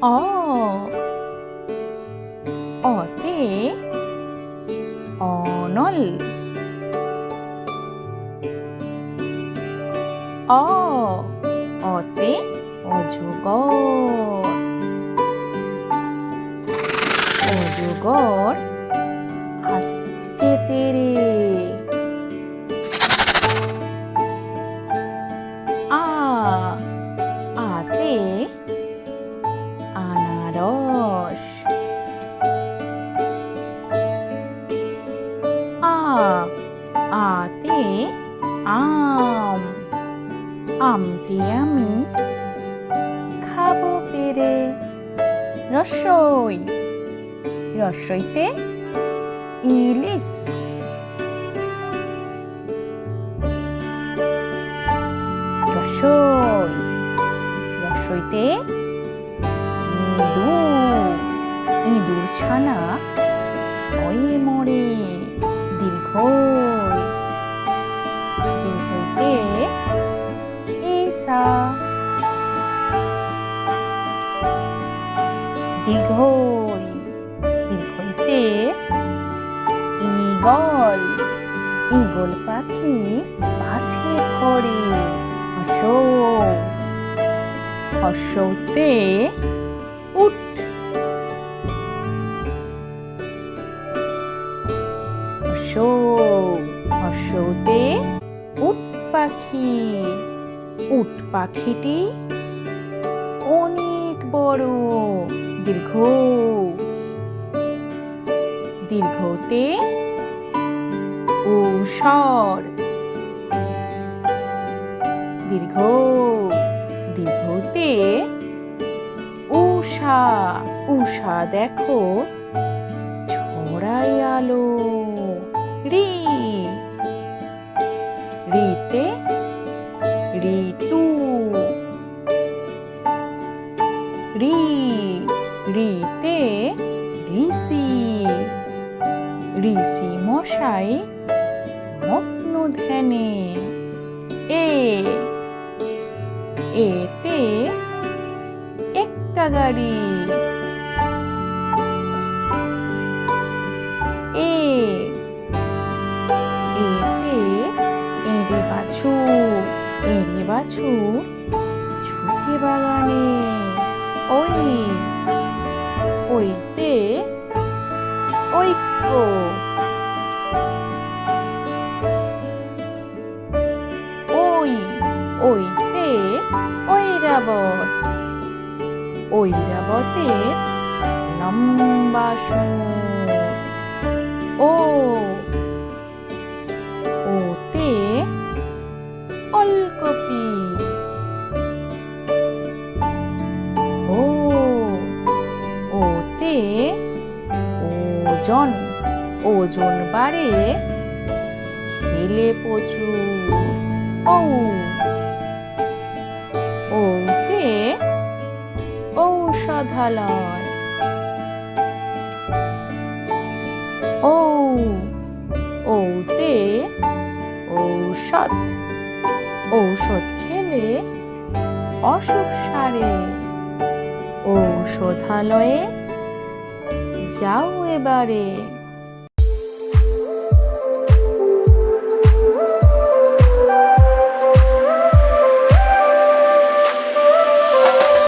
অ অতে অনল অ অতে অজগর অজগর আসছে তেরে আমটি আমি খাব পেরে। রসই। রসইতে ইলিশ। রসই। রসইতে ইঁদুর। ইঁদুর ছানা ওই মরে দীর্ঘ দীর্ঘতে দীর্ঘ দীর্ঘইতে ইগল ইগল পাখি পাছে ধরে হর্ষ হর্ষতে উঠ হর্ষ হর্ষতে উট পাখি। উট পাখিটি অনেক বড়, দীর্ঘ। দীর্ঘতে ঔষর দীর্ঘ, দীর্ঘতে উষা উষা দেখো, ছড়াই আলো, রি রি, রিতে ঋষি ঋষি মশাই মগ্ন ধ্যানে এ, এতে একটা গাড়ি। এ, এতে এঁড়ে বাছু এঁড়ে বাছু ঝুঁকে বাগানে ওই ওইতে ঐক্য। ওই ওইতে ঐরাবত। ঐরাবতের লম্বা সুর। ও ওজন ওজন বাড়ে খেলে প্রচুর। ও ওতে ঔষধালয় ও ওতে ঔষধ ঔষধ খেলে অসুখ সারে। ঔষধালয়ে যাও এবারে।